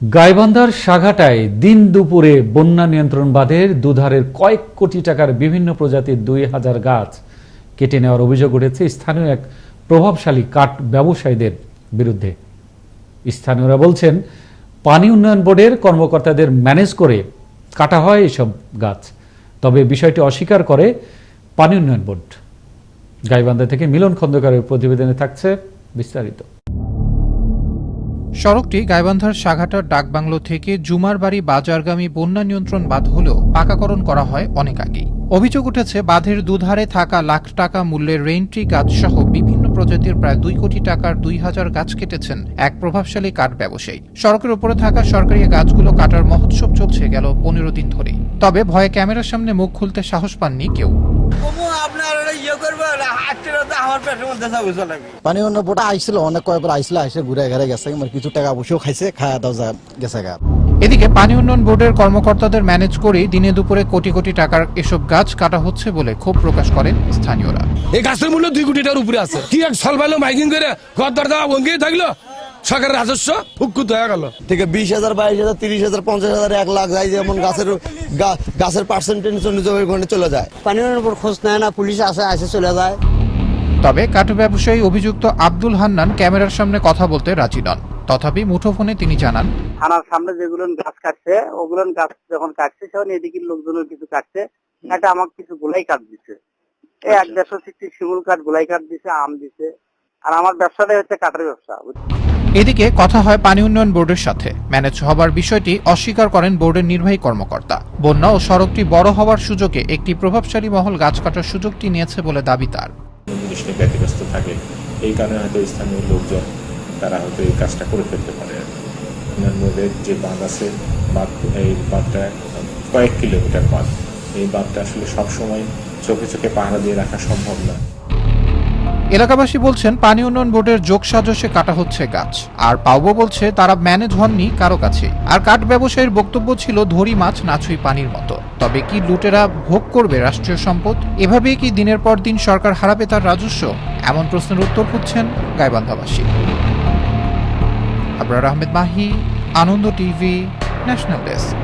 গাইবান্ধার সাঘাটায় দিন দুপুরে বন্যা নিয়ন্ত্রণ বাঁধের দুধারের কয়েক কোটি টাকার বিভিন্ন প্রজাতির দুই হাজার গাছ কেটে নেওয়ার অভিযোগ উঠেছে স্থানীয় এক প্রভাবশালী কাঠ ব্যবসায়ীদের বিরুদ্ধে। স্থানীয়রা বলছেন, পানি উন্নয়ন বোর্ডের কর্মকর্তাদের ম্যানেজ করে কাটা হয় এসব গাছ। তবে বিষয়টি অস্বীকার করে পানি উন্নয়ন বোর্ড। গাইবান্ধা থেকে মিলন খন্দকারের প্রতিবেদনে থাকছে বিস্তারিত। সড়কটি গাইবান্ধার সাঘাটার ডাকবাংলো থেকে জুমারবাড়ি বাজারগামী বন্যা নিয়ন্ত্রণ বাঁধ হলেও পাকাকরণ করা হয় অনেক আগেই। অভিযোগ উঠেছে, বাঁধের দুধারে থাকা লাখ টাকা মূল্যের রেইনট্রি গাছ সহ বিভিন্ন প্রজাতির প্রায় দুই কোটি টাকার দুই হাজার গাছ কেটেছেন এক প্রভাবশালী কাঠ ব্যবসায়ী। সড়কের উপরে থাকা সরকারি গাছগুলো কাটার মহোৎসব চলছে গেল পনেরো দিন ধরেই। তবে ভয়ে ক্যামেরার সামনে মুখ খুলতে সাহস পাননি কেউ। পানি অন্য বোটা আইছিল অনেক কয়েকবার আইছিল আইসে ঘুরে ঘরে গেছে কিছু টাকা বসেও খাইছে খাওয়া দাওয়া যা- গেছে গা। এদিকে পানি উন্নয়ন বোর্ডের কর্মকর্তাদের ম্যানেজ করে দিনে দুপুরে কোটি কোটি টাকার এসব গাছ কাটা হচ্ছে বলে ক্ষোভ প্রকাশ করেন স্থানীয়রা। এই গাছের মূল্য দুই কোটি টাকার উপরে আছে। কি এক সল মাইকিং করে ঘর দরজা ভঙ্গিয়ে থাকল? সরকারের রাজস্ব? ফুকুত হয়ে গেল। থেকে বিশ হাজার বাইশ হাজার তিরিশ হাজার পঞ্চাশ হাজার এক লাখ যায় যেমন গাছের গাছের পার্সেন্টেজ অনুযায়ী ওখানে চলে যায়। পানির উপর খোঁজ নেয় না পুলিশ আসে আসে চলে যায়। তবে কাঠ ব্যবসায়ী অভিযুক্ত আব্দুল হান্নান ক্যামেরার সামনে কথা বলতে রাজি নন। তথাপি মুঠোফোনে তিনি জানান থানার সামনে যেগুলো গাছ কাটছে ওগুলো গাছ যখন কাটছে তখন এদিকে লোকজনের কিছু কাটছে। এটা আমাকে কিছু গোলাই কাঠ দিছে। এই এক দেড়শো সিক্সটি শিমুল কাঠ গোলাই কাঠ দিছে আম দিছে। আর আমার ব্যবসাটাই হচ্ছে কাঠের ব্যবসা এদিকে কথা হয় পানি উন্নয়ন বোর্ডের সাথে। ম্যানেজ হবার বিষয়টি অস্বীকার করেন বোর্ডের নির্বাহী কর্মকর্তা। বন্যা ও সড়কটি বড় হওয়ার সুযোগে একটি প্রভাবশালী মহল গাছ কাটার সুযোগটি নিয়েছে বলে দাবি তার। থাকে, এই কারণে হয়তো স্থানীয় লোকজন তারা হয়তো এই কাজটা করে ফেলতে পারে। যে বাঁধ আছে, বাঁধ, এই বাঁধটা কয়েক কিলোমিটার বাঁধ। এই বাঁধটা আসলে সবসময় চোখে চোখে পাহারা দিয়ে রাখা সম্ভব না। এলাকাবাসী বলছেন, পানি উন্নয়ন বোর্ডের যোগ সাজসে কাটা হচ্ছে গাছ। আর পাওবো বলছে, তারা ম্যানেজ হননি কারও কাছে। আর কাঠ ব্যবসায়ীর বক্তব্য ছিল, ধরি মাছ নাছুই পানির মতো। তবে কি লুটেরা ভোগ করবে রাষ্ট্রীয় সম্পদ? এভাবেই কি দিনের পর দিন সরকার হারাবে তার রাজস্ব? এমন প্রশ্নের উত্তর খুঁজছেন গাইবান্ধাবাসী। Abrar Ahmed Mahi, Ananda TV, national desk.